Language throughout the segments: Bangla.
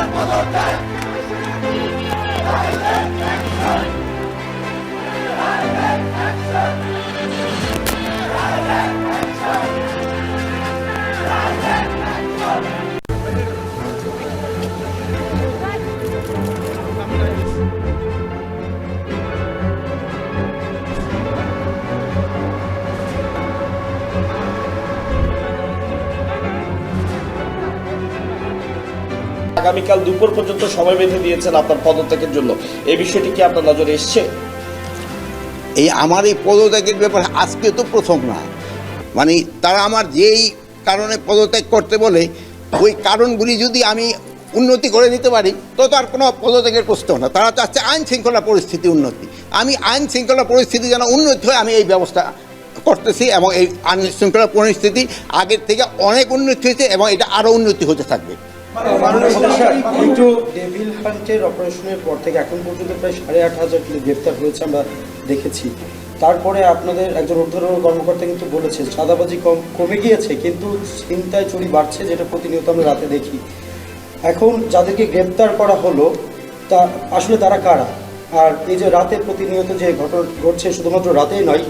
Tempo do আগামীকাল দুপুর পর্যন্ত সময় বেঁধে দিয়েছেন আপনার পদত্যাগের জন্য। এই বিষয়টি কি আপনার নজরে এসছে? এই আমার এই পদত্যাগের ব্যাপারে আজকে তো প্রথম না। মানে তারা আমার যেই কারণে পদত্যাগ করতে বলে, ওই কারণগুলি যদি আমি উন্নতি করে দিতে পারি, তো তার কোনো পদত্যাগের প্রশ্ন না। তারা চাচ্ছে আইন শৃঙ্খলা পরিস্থিতি উন্নতি। আমি আইন শৃঙ্খলা পরিস্থিতি যেন উন্নতি হয়, আমি এই ব্যবস্থা করতেছি এবং এই আইন শৃঙ্খলা পরিস্থিতি আগের থেকে অনেক উন্নতি হয়েছে এবং এটা আরও উন্নতি হতে থাকবে। একটু ডেভিল হান্টের অপারেশনের পর থেকে এখন পর্যন্ত প্রায় সাড়ে আট হাজার কিলো গ্রেপ্তার হয়েছে আমরা দেখেছি। তারপরে আপনাদের একজন ঊর্ধ্বতন কর্মকর্তা কিন্তু বলেছে চাঁদাবাজি কম কমে গিয়েছে কিন্তু চিন্তায় চুরি বাড়ছে যেটা প্রতিনিয়ত আমরা রাতে দেখি। এখন যাদেরকে গ্রেপ্তার করা হলো তা আসলে তারা কারা? আর এই যে রাতে প্রতিনিয়ত যে ঘটনা ঘটছে শুধুমাত্র রাতেই নয়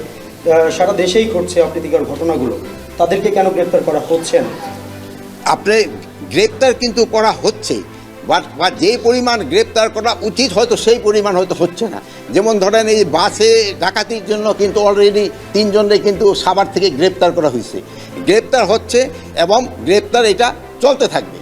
সারা দেশেই ঘটছে অপ্রীতিকর ঘটনাগুলো। তাদেরকে কেন গ্রেপ্তার করা হচ্ছে না? আপনি গ্রেপ্তার কিন্তু করা হচ্ছে। বা যে পরিমাণ গ্রেপ্তার করা উচিত হয়তো সেই পরিমাণ হয়তো হচ্ছে না। যেমন ধরেন এই বাসে ডাকাতির জন্য কিন্তু অলরেডি তিনজনে কিন্তু সাবার থেকে গ্রেপ্তার করা হয়েছে। গ্রেপ্তার হচ্ছে এবং গ্রেপ্তার এটা চলতে থাকবে।